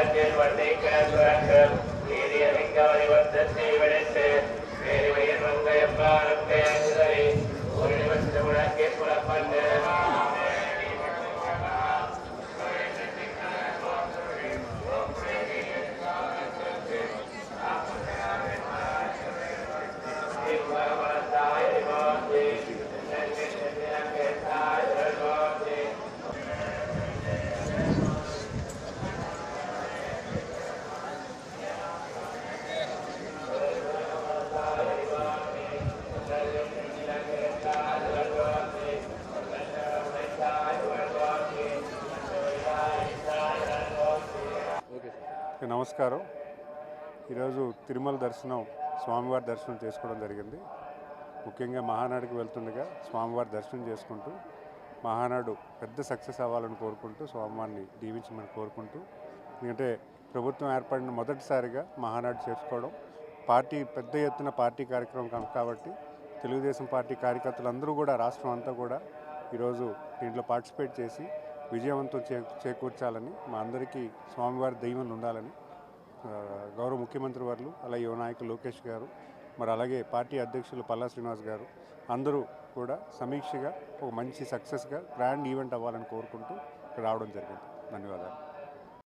நேரத்தில் வந்தை கிடந்துறங்கள் நீதி அறிங்காரி வந்தத்தை விடுத்து வேறு வயல் வந்த எல்லாரும் பேசுதலை ஒரு நிமிஷம் உனக்கே புலப்பட்டு Thank you. నమస్కారం. ఈరోజు తిరుమల దర్శనం స్వామివారి దర్శనం చేసుకోవడం జరిగింది. ముఖ్యంగా మహానాడుకి వెళ్తుండగా స్వామివారి దర్శనం చేసుకుంటూ మహానాడు పెద్ద సక్సెస్ అవ్వాలని కోరుకుంటూ స్వామివారిని దీవించమని కోరుకుంటూ ఎందుకంటే ప్రభుత్వం ఏర్పడిన మొదటిసారిగా మహానాడు చేసుకోవడం పార్టీ పెద్ద ఎత్తున పార్టీ కార్యక్రమం కాబట్టి తెలుగుదేశం పార్టీ కార్యకర్తలు అందరూ కూడా రాష్ట్రం అంతా కూడా ఈరోజు దీంట్లో పార్టిసిపేట్ చేసి విజయవంతం చే చేకూర్చాలని మా అందరికీ స్వామివారి దైవం ఉండాలని గౌరవ ముఖ్యమంత్రి వారు అలాగే యువ నాయకులు లోకేష్ గారు మరి అలాగే పార్టీ అధ్యక్షులు పల్లా శ్రీనివాస్ గారు అందరూ కూడా సమీక్షగా ఒక మంచి సక్సెస్గా గ్రాండ్ ఈవెంట్ అవ్వాలని కోరుకుంటూ ఇక్కడ రావడం జరిగింది. ధన్యవాదాలు.